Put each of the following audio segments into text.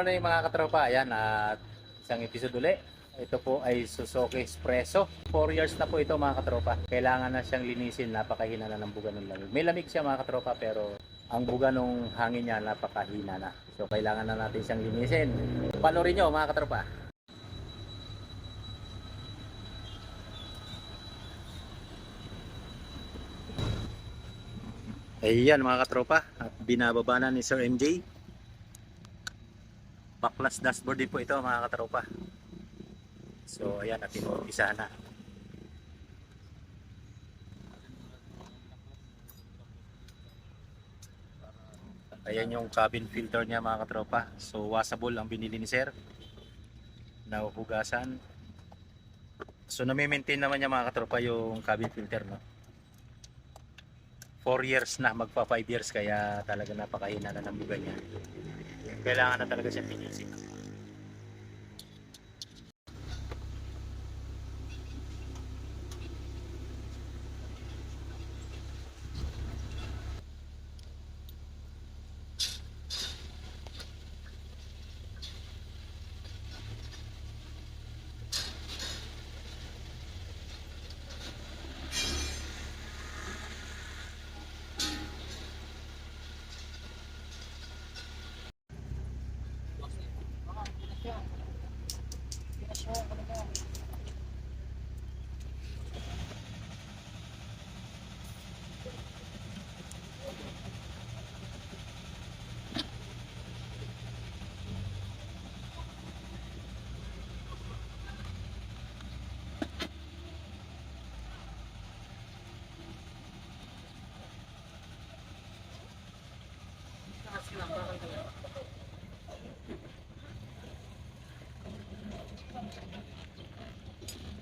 morning mga katropa. Ayan, at isang episode uli. Ito po ay Suzuki Espresso. 4 years na po ito mga katropa. Kailangan na siyang linisin. Napakahina na ng buga ng lamig. May lamig siya mga katropa pero ang buga ng hangin niya napakahina na. So kailangan na natin siyang linisin. Panorin nyo mga katropa. Ayan mga katropa. At binababa na ni Sir MJ. Baklas dashboard din po ito mga katropa. So ayan at inuumpisahan na. Ayan yung cabin filter niya mga katropa. So washable ang binili ni Sir. Nahuhugasan. So nami-maintain naman niya mga katropa yung cabin filter no. 4 years na, magpa 5 years kaya talaga napakahina na ng buga niya. Kailangan na talaga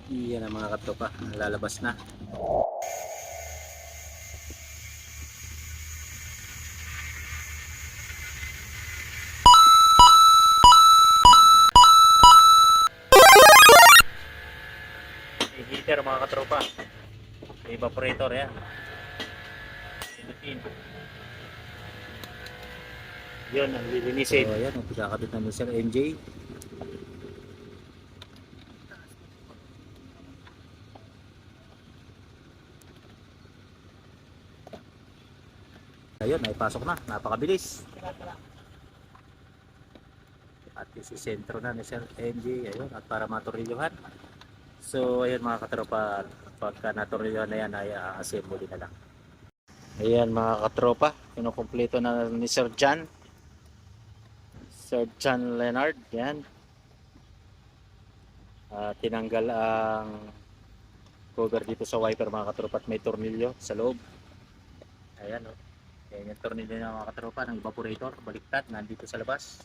Iyan ang mga katropa, lalabas na. heater mga katropa. Evaporator yan. Philippine. Yun, ang lilinisin. So, ayan, na ni Sir MJ. Ayun, ay pasok na. Napakabilis. At sentro na ni Sir MJ. Ayun, at para maturilyohan. So, ayun mga katropa. Pagka naturilyohan na yan, ay a-assemble na lang. Ayan mga katropa. Kinukumpleto na ni Sir John. Sir John Leonard. Yan. Ah, tinanggal ang cover dito sa wiper mga katropa at may tornilyo sa loob. Ayan o. Oh. Ayan yung tornilyo ng mga katropa ng evaporator. Baliktad. Nandito sa labas.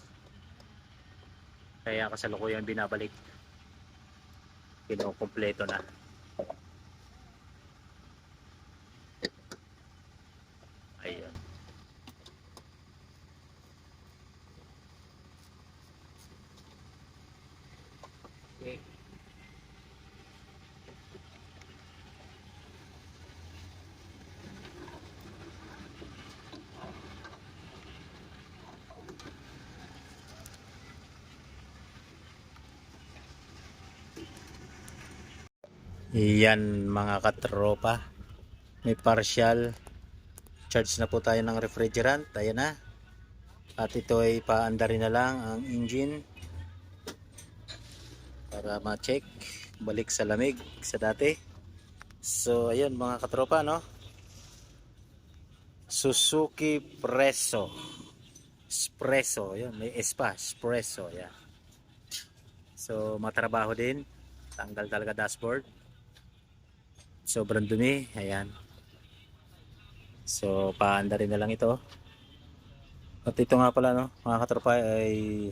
Kaya kasalukuyan binabalik. Kinukumpleto na. Ayan. Okay. Iyan mga katropa. May partial charge na po tayo ng refrigerant. Ayan na. At ito ay paandarin na lang ang engine para ma-check balik sa lamig sa dati. So ayun mga katropa no. Suzuki Presso. Espresso, ayun, may espa, espresso, yan. So matrabaho din. Tanggal talaga dashboard sobrang dumi ayan. So paanda rin na lang ito. At ito nga pala no mga katropa ay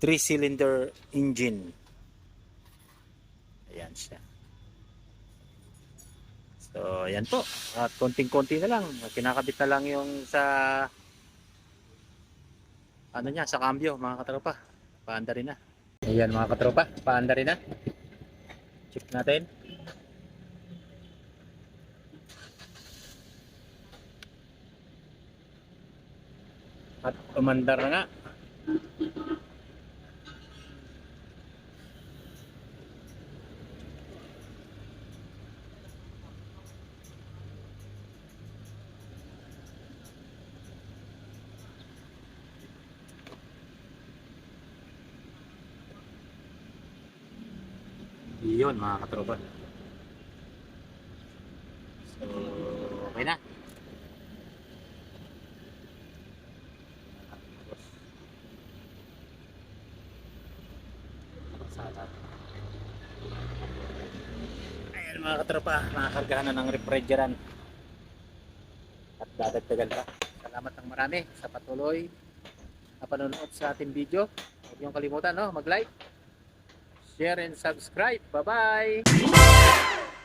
3 cylinder engine. Ayan siya. So ayan po. At konting konti na lang. Kinakabit na lang yung sa ano niya sa cambio mga katropa. Paanda rin na. Ayan mga katropa paanda rin na. Check natin at umandar na nga Yun mga katropa. So, okay na. Ayan mga katropa, nakakargahan na ng refrigerant. At dadagdagan pa. Salamat ng marami sa patuloy na panonood sa ating video. Huwag niyong kalimutan, no? mag-like, share, and subscribe. Bye-bye!